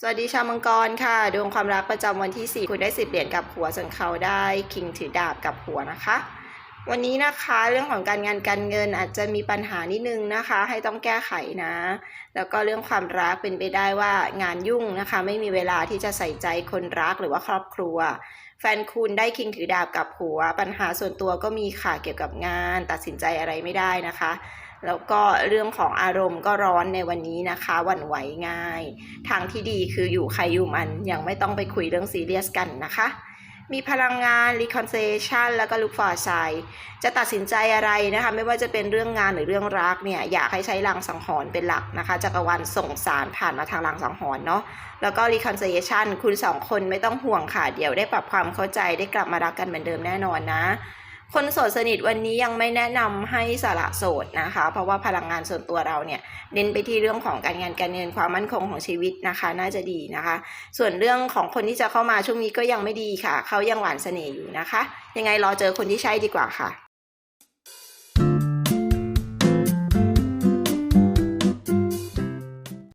สวัสดีชาวมังกรค่ะ ดวงความรักประจำวันที่ 4 คุณได้สิบเหรียญกับหัวส่วนเขาได้คิงถือดาบกับหัวนะคะ วันนี้นะคะเรื่องของการงานการเงินอาจจะมีปัญหานิดนึงนะคะ ให้ต้องแก้ไขนะ แล้วก็เรื่องความรักเป็นไปได้ว่างานยุ่งนะคะ ไม่มีเวลาที่จะใส่ใจคนรักหรือว่าครอบครัว แฟนคุณได้คิงถือดาบกับหัว ปัญหาส่วนตัวก็มีค่ะเกี่ยวกับงาน ตัดสินใจอะไรไม่ได้นะคะ แล้วก็เรื่องของอารมณ์ก็ร้อนในวันนี้นะคะหวั่นไหวง่าย ทางที่ดีคืออยู่ใครอยู่มันยังไม่ต้องไปคุยเรื่องซีเรียสกันนะคะ มีพลังงาน reconciliation แล้วก็ look for sign จะตัดสินใจอะไรนะคะ ไม่ว่าจะเป็นเรื่องงานหรือเรื่องรักเนี่ย อยากให้ใช้ลังสังหรณ์เป็นหลักนะคะจักรวาลส่งสารผ่านมาทางลังสังหรณ์เนาะแล้วก็ reconciliation คุณสองคนไม่ต้องห่วงค่ะ เดี๋ยวได้ปรับความเข้าใจได้กลับมารักกันเหมือนเดิมแน่นอนนะ คนโสดสนิทวันนี้ยังไม่แนะนำให้สละโสดนะคะ เพราะว่าพลังงานส่วนตัวเราเนี่ยเน้นไปที่เรื่องของการงานการเงินความมั่นคงของชีวิตนะคะ น่าจะดีนะคะ ส่วนเรื่องของคนที่จะเข้ามาช่วงนี้ก็ยังไม่ดีค่ะ เขายังหวานเสน่ห์อยู่นะคะ ยังไงรอเจอคนที่ใช่ดีกว่าค่ะ